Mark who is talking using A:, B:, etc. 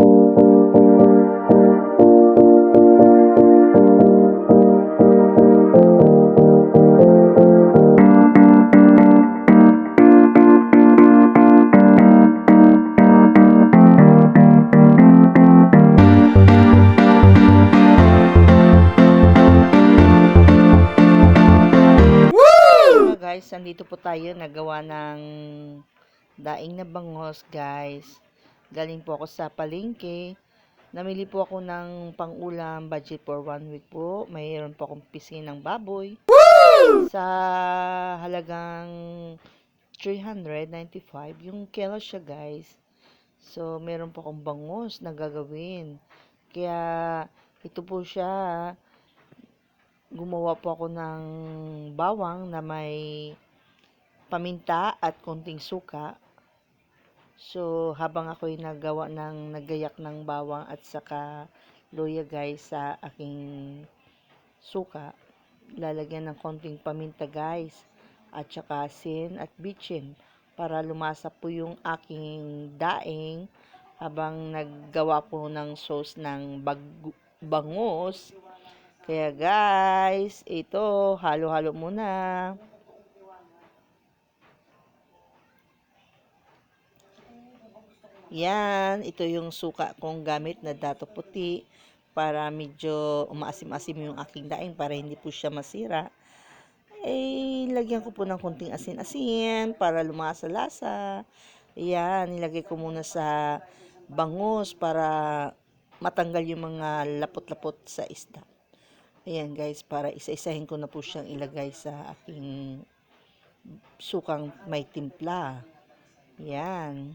A: Hello guys, nandito po tayo. Nagawa ng daing na bangos guys. Galing po ako sa palengke. Namili po ako ng pangulam budget for one week po. Mayroon po akong pisin ng baboy. Sa halagang 395. Yung kilo siya guys. So, meron po akong bangos na gagawin. Kaya, ito po siya gumawa po ako ng bawang na may paminta at konting suka. So, habang ako'y nagawa ng nagayak ng bawang at saka luya guys sa aking suka, lalagyan ng konting paminta guys at saka asin at bitchin para lumasa po yung aking daing habang naggawa po ng sauce ng bag- bangus. Kaya guys, ito, halo-halo muna. Yan, ito yung suka kong gamit na dato puti para medyo umaasim-asim yung aking daing para hindi po siya masira. Eh, lagyan ko po ng konting asin-asin para lumasa-lasa. Yan, nilagay ko muna sa bangus para matanggal yung mga lapot-lapot sa isda. Ayan guys, para isa-isahin ko na po siyang ilagay sa aking sukang may timpla. Yan.